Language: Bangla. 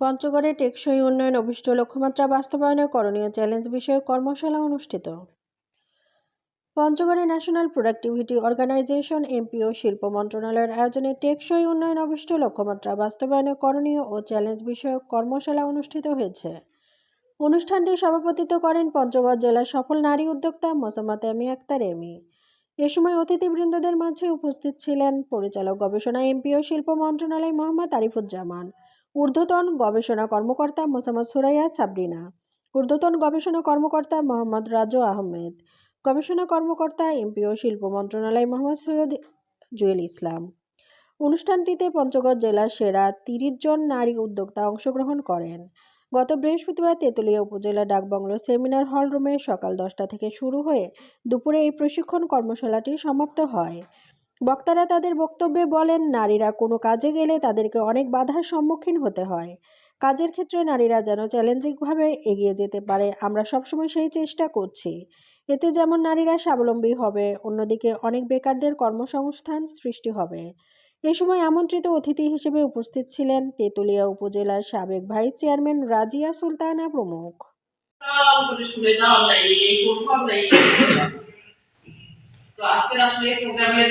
পঞ্চগড়ে টেকসই উন্নয়ন অভিষ্ট লক্ষ্যমাত্রা বাস্তবায়নে করণীয় চ্যালেঞ্জ বিষয়ক কর্মশালা অনুষ্ঠিত। পঞ্চগড়ে ন্যাশনাল প্রোডাক্টিভিটি অর্গানাইজেশন এমপিও শিল্প মন্ত্রণালয়ের আয়োজনে টেকসই উন্নয়ন অভিষ্ট লক্ষ্যমাত্রা বাস্তবায়নে করণীয় ও চ্যালেঞ্জ বিষয়ক কর্মশালা অনুষ্ঠিত হয়েছে। অনুষ্ঠানটি সভাপতিত্ব করেন পঞ্চগড় জেলার সফল নারী উদ্যোক্তা মোসাম্মত এমি আক্তার এমি। এ সময় অতিথিবৃন্দদের মাঝে উপস্থিত ছিলেন পরিচালক গবেষণা এমপিও শিল্প মন্ত্রণালয় মোহাম্মদ আরিফুজ্জামান। ঊর্ধ্বতন গবেষণা কর্মকর্তা মোসাম্মদ সুরাইয়া সাবরিনা, ঊর্ধ্বতন গবেষণা কর্মকর্তা মোহাম্মদ রাজু আহমেদ, গবেষণা কর্মকর্তা এমপিও শিল্প মন্ত্রণালয় মোহাম্মদ সৈয়দ জুয়েল ইসলাম। অনুষ্ঠানটিতে পঞ্চগড় জেলার সেরা তিরিশ জন নারী উদ্যোক্তা অংশগ্রহণ করেন। গত বৃহস্পতিবার তেঁতুলিয়া উপজেলা ডাকবাংলো সেমিনার হল রুমে সকাল দশটা থেকে শুরু হয়ে দুপুরে এই প্রশিক্ষণ কর্মশালাটি সমাপ্ত হয়। বক্তারা তাদের বক্তব্যে বলেন, নারীরা কোনো কাজে গেলে তাদেরকে অনেক বাধার সম্মুখীন হতে হয়। কাজের ক্ষেত্রে নারীরা যেন চ্যালেঞ্জিংভাবে এগিয়ে যেতে পারে, আমরা সবসময় সেই চেষ্টা করছি। এতে যেমন নারীরা স্বাবলম্বী হবে, অন্যদিকে অনেক বেকারদের কর্মসংস্থান সৃষ্টি হবে। এ সময় আমন্ত্রিত অতিথি হিসেবে উপস্থিত ছিলেন তেঁতুলিয়া উপজেলার সাবেক ভাইস চেয়ারম্যান রাজিয়া সুলতানা প্রমুখ। আজকের আসলে প্রোগ্রামের